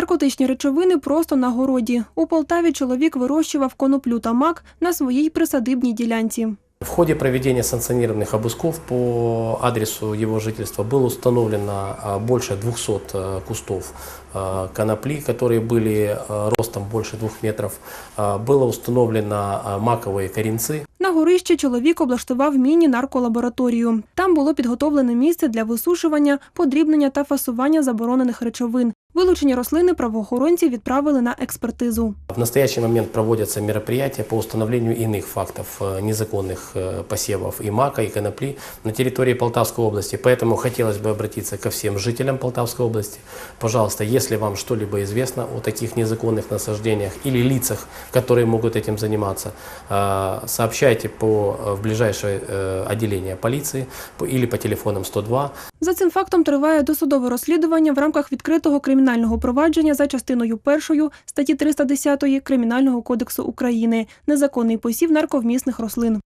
Наркотичні речовини просто на городі. У Полтаві чоловік вирощував коноплю та мак на своїй присадибній ділянці. В ходе проведения санкционированных обысков по адресу его жительства было установлено а, больше 200 э, кустов э, конопли, которые были э, ростом больше двух метров. А, Было установлено а, маковые коренцы. На горищі чоловік облаштував міні-нарколабораторію. Там було підготовлене місце для висушування, подрібнення та фасування заборонених речовин. Вилучені рослини правоохоронці відправили на експертизу. В настоящий момент проводятся мероприятия по установлению иных фактов э, незаконных э, посевов и мака, и конопли на территории Полтавской области. Поэтому хотелось бы обратиться ко всем жителям Полтавской области. Пожалуйста, если вам что-либо известно о таких незаконных насаждениях или лицах, которые могут этим заниматься, э, сообщайте по, э, в ближайшее э, отделение полиции по- или по телефонам 102 За цим фактом триває досудове розслідування в рамках відкритого кримінального провадження за частиною першою статті 310 Кримінального кодексу України незаконний посів нарковмісних рослин.